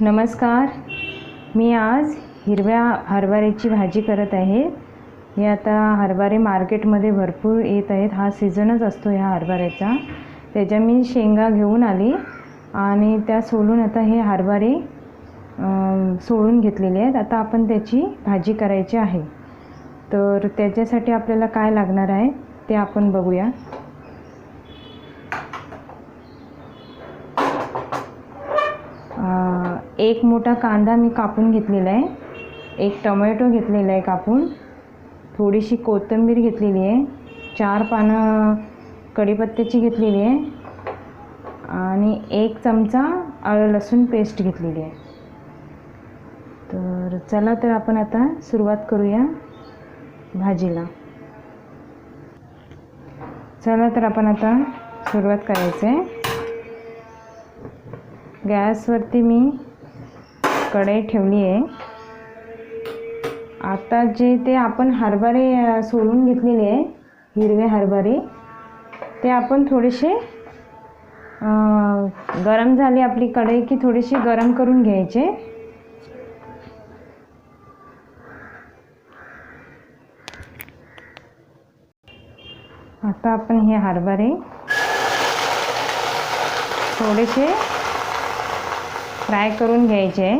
नमस्कार. मी आज हिरव्या हरभऱ्याची भाजी करत आहे. हे आता हरभरे मार्केटमध्ये भरपूर येत आहेत. हा सीझनच असतो ह्या हरभऱ्याचा. त्याच्या मी शेंगा घेऊन आली आणि त्या सोलून आता हे हरभरे सोडून सोलून घेतलेले आहेत. आता आपण त्याची भाजी करायची आहे. तर त्याच्यासाठी आपल्याला काय लागणार आहे ते आपण बघूया. एक मोठा कांदा मी कापून घेतलेला आहे. एक टोमॅटो घेतलेला आहे कापून. थोडीशी कोथिंबीर घेतलेली आहे. चार पानं कढीपत्त्याची घेतलेली आहे. आणि एक चमचा आलं लसूण पेस्ट घेतलेली आहे. तर चला तर आपण आता सुरुवात करूया भाजीला. चला तर आपण आता सुरुवात करायचं आहे गॅसवरती मी कढई ठेवली आहे. आता जे ते आपण हरभरे सोलून घेतलेले आहे हिरवे हरभरे ते आपण थोडेसे गरम झाली आपली कढई की थोडेसे गरम करून घ्यायचे. आता आपण हे हरभरे थोडेसे फ्राय करून घ्यायचे.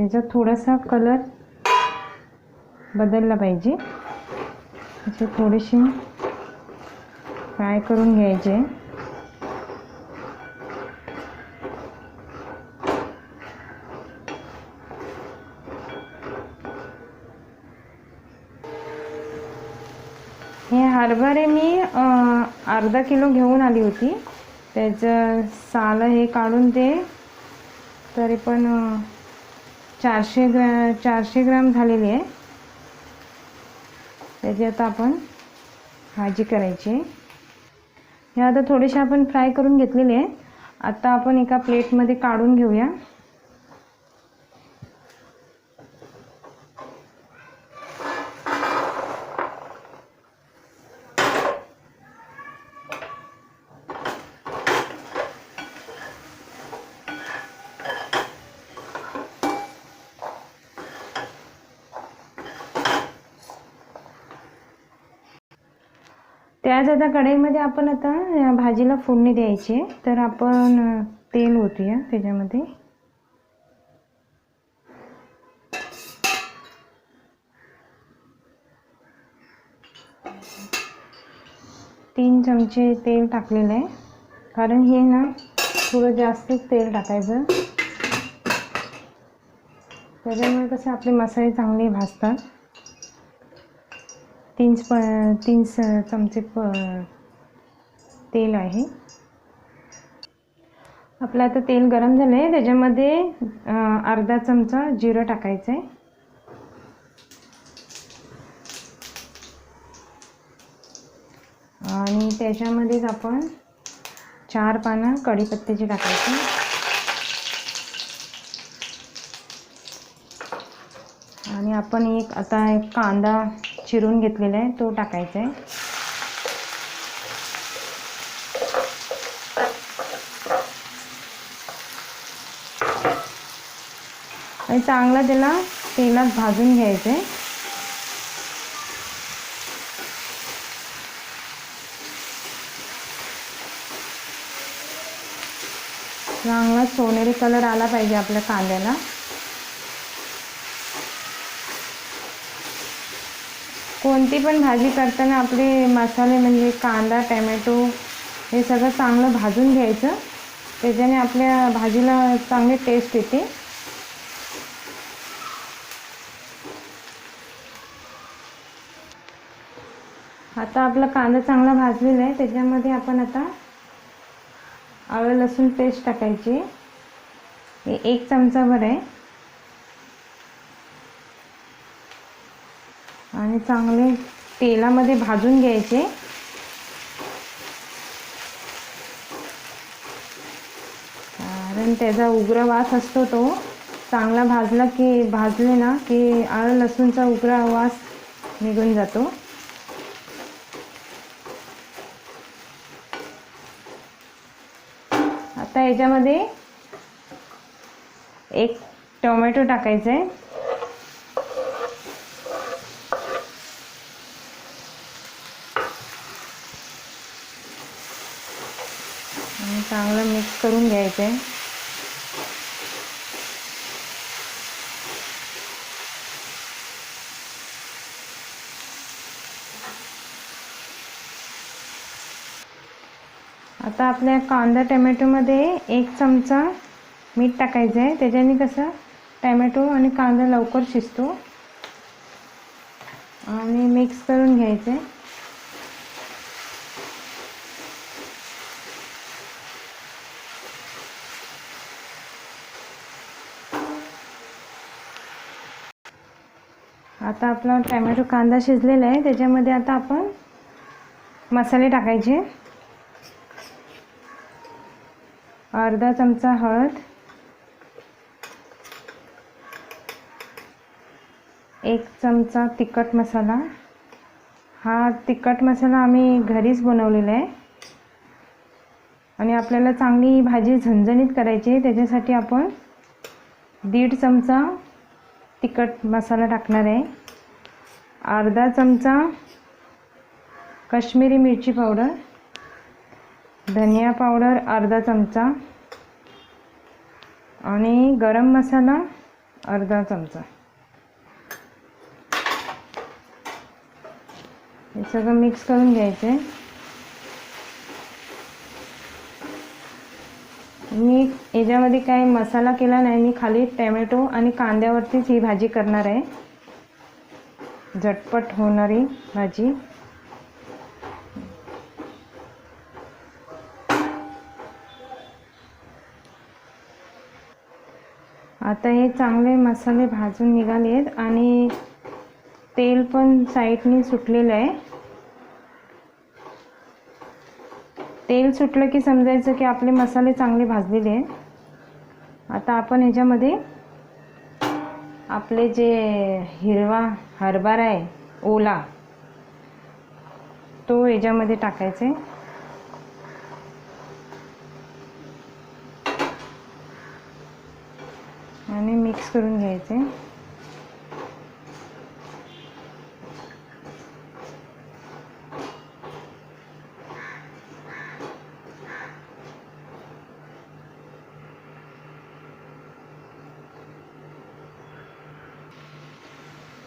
त्याचा थोडासा कलर बदलला पाहिजे. असे थोडेसे फ्राय करून घ्यायचे. हे हरभरे मी अर्धा किलो घेऊन आली होती. त्याचं सालं हे काढून ते तरी पण चारशे ग्रॅ चारशे ग्रॅम झालेली आहे. त्याची आता आपण भाजी करायची. हे आता थोडेसे आपण फ्राय करून घेतलेले आहे. आता आपण एका प्लेटमध्ये काढून घेऊया. त्याच आता कढईमध्ये आपण आता या भाजीला फोडणी द्यायची आहे. तर आपण तेल ओतूया त्याच्यामध्ये. तीन चमचे तेल टाकलेलं आहे. कारण हे ना थोडं जास्तच तेल टाकायचं. त्याच्यामुळे कसं आपले मसाले चांगले भाजतात. तीन प तीन स चमचे प तेल आहे. आपलं आता तेल गरम झालं आहे त्याच्यामध्ये अर्धा चमचा जिरं टाकायचं आहे आणि त्याच्यामध्येच आपण चार पानं कढीपत्त्याची टाकायची. आणि आपण एक आता एक कांदा चिरून घेतलेला आहे तो टाकायचा आहे. आणि चांगला त्याला तेलात भाजून घ्यायचं आहे चांगला सोनेरी कलर आला पाहिजे आपल्या कांद्याला. कोणती पण भाजी करताना आपले मसाले म्हणजे कांदा टॅमॅटो हे सगळं चांगलं भाजून घ्यायचं. त्याच्याने आपल्या भाजीला चांगली टेस्ट येते. आता आपला कांदा चांगला भाजलेला आहे. त्याच्यामध्ये आपण आता आलं लसूण पेस्ट टाकायची. हे एक चमचाभर आहे आणि चांगले तेलामध्ये भाजून घ्यायचे. कारण त्याचा उग्र वास असतो तो. चांगला भाजला की भाजले ना की आळ लसूणचा उग्र वास निघून जातो. आता याच्यामध्ये एक टोमॅटो टाकायचा आहे आणि चांगलं मिक्स करून घ्यायचं. आहे आता आपल्या कांदा टमॅटोमध्ये एक चमचा मीठ टाकायचं आहे त्याच्याने कसं टमॅटो आणि कांदा लवकर शिजतो. आणि मिक्स करून घ्यायचं. आहे आता आपला टॅमॅटो कांदा शिजलेला आहे. त्याच्यामध्ये आता आपण मसाले टाकायचे. अर्धा चमचा हळद. एक चमचा तिखट मसाला. हा तिखट मसाला आम्ही घरीच बनवलेला आहे. आणि आपल्याला चांगली ही भाजी झणझणीत करायची आहे. त्याच्यासाठी आपण दीड चमचा तिखट मसाला टाकणार आहे. अर्धा चमचा काश्मीरी मिरची पावडर धनिया पावडर अर्धा चमचा आणि गरम मसाला अर्धा चमचा. हे सगळं मिक्स करून घ्यायचं आहे मी याच्यामध्ये काही मसाला केला नाही. मी खाली टॅमॅटो आणि कांद्यावरतीच ही भाजी करणार आहे. झटपट होणारी भाजी. आता हे चांगले मसाले भाजून निघाले आहेत आणि तेल पण साईडनी सुटलेलं आहे. तेल सुटलं की समजायचं की आपले मसाले चांगले भाजलेले आहेत. आता आपण ह्याच्यामध्ये आपले जे हिरवा हरभरा आहे ओला तो ह्याच्यामध्ये टाकायचा आहे. आणि मिक्स करून घ्यायचे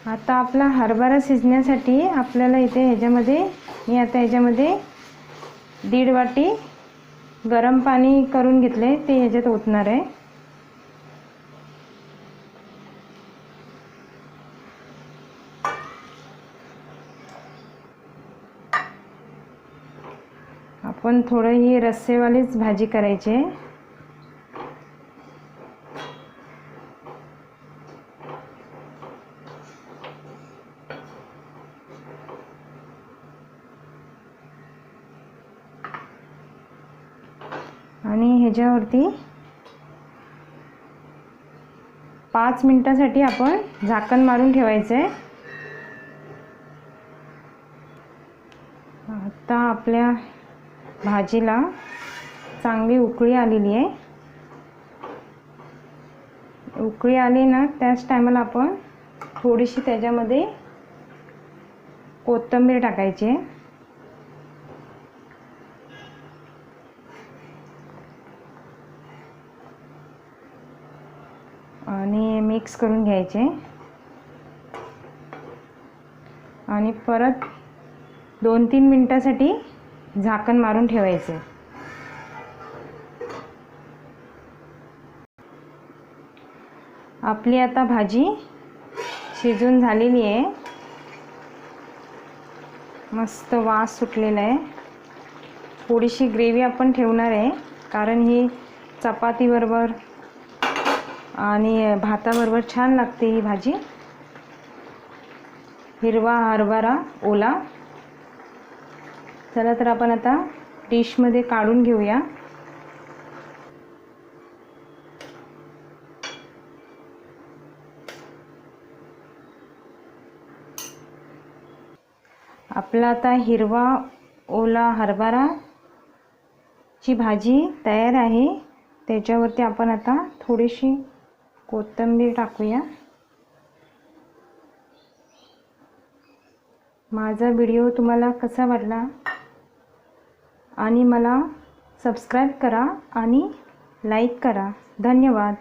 आता आपला हरभरा शिजण्यासाठी आपल्याला इथे ह्याच्यामध्ये मी आता ह्याच्यामध्ये दीड वाटी गरम पाणी करून घेतले ते ह्याच्यात ओतणार आहे. आपण थोडं ही रस्सेवालीच भाजी करायची आहे. आणि ह्याच्यावरती पाच मिनटासाठी आपण झाकण मारून ठेवायचं आहे आता आपल्या भाजीला चांगली उकळी आलेली आहे. उकळी आली ना त्याच टायमाला आपण थोडीशी त्याच्यामध्ये कोथिंबीर टाकायची आहे. आणि मिक्स करून घ्यायचे. आणि परत दोन तीन मिनटासाठी झाकण मारून ठेवायचे. आपली आता भाजी शिजून झालेली आहे. मस्त वास सुटलेला आहे. थोडीशी ग्रेव्ही आपण ठेवणार आहे कारण ही चपातीबरोबर आणि भाताबरोबर छान लागते ही भाजी. हिरवा हरभरा ओला. चला तर आपण आता डिशमध्ये काढून घेऊया. आपला आता हिरवा ओला हरभरा ची भाजी तयार आहे. त्याच्यावरती आपण आता थोडीशी कोथिंबीर टाकूया. माझा व्हिडिओ तुम्हाला कसा वाटला? आणि मला सबस्क्राईब करा आणि लाईक करा. धन्यवाद.